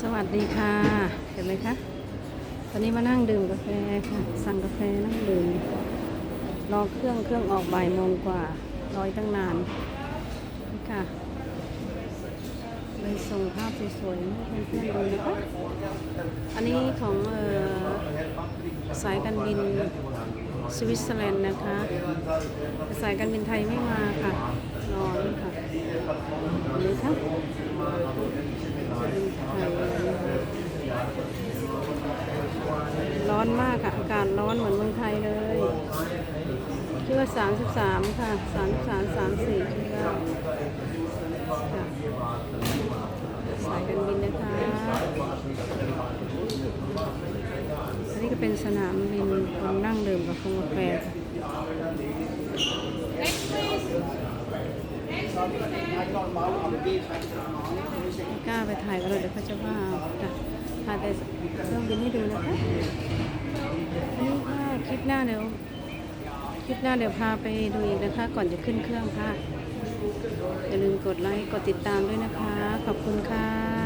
สวัสดีค่ะ เห็นไหมคะ ตอนนี้มานั่งดื่มกาแฟค่ะ สั่งกาแฟนั่งดื่ม รอเครื่องเครื่องออกบ่ายโมงกว่า รอยตั้งนานนี่ค่ะ เลยส่งภาพสวยๆให้เพื่อนๆดูนะคะ อันนี้ของออสายการบินสวิตเซอร์แลนด์นะคะ สายการบินไทยไม่มาค่ะ รอนี่ค่ะเห็นไหมคะ ร้อนมากค่ะ อากาศร้อนเหมือนเมืองไทยเลยชื่อว่า33ค่ะ33 34ชื่อว่าค่ะสายการบินนะคะ อันนี้ก็เป็นสนามบินคนนั่งดื่มกับกาแฟค่ะไม่กล้าไปถ่ายกันเลยเดี๋ยวเขาจะว่าเอาค่ะถ่ายแต่เครื่องบินให้ดูนะคะอันนี้ค่ะคลิปหน้าเดี๋ยวคลิปหน้าเดี๋ยวพาไปดูอีกนะคะ ก่อนจะขึ้นเครื่องค่ะอย่าลืมกดไลค์กดติดตามด้วยนะคะ ขอบคุณค่ะ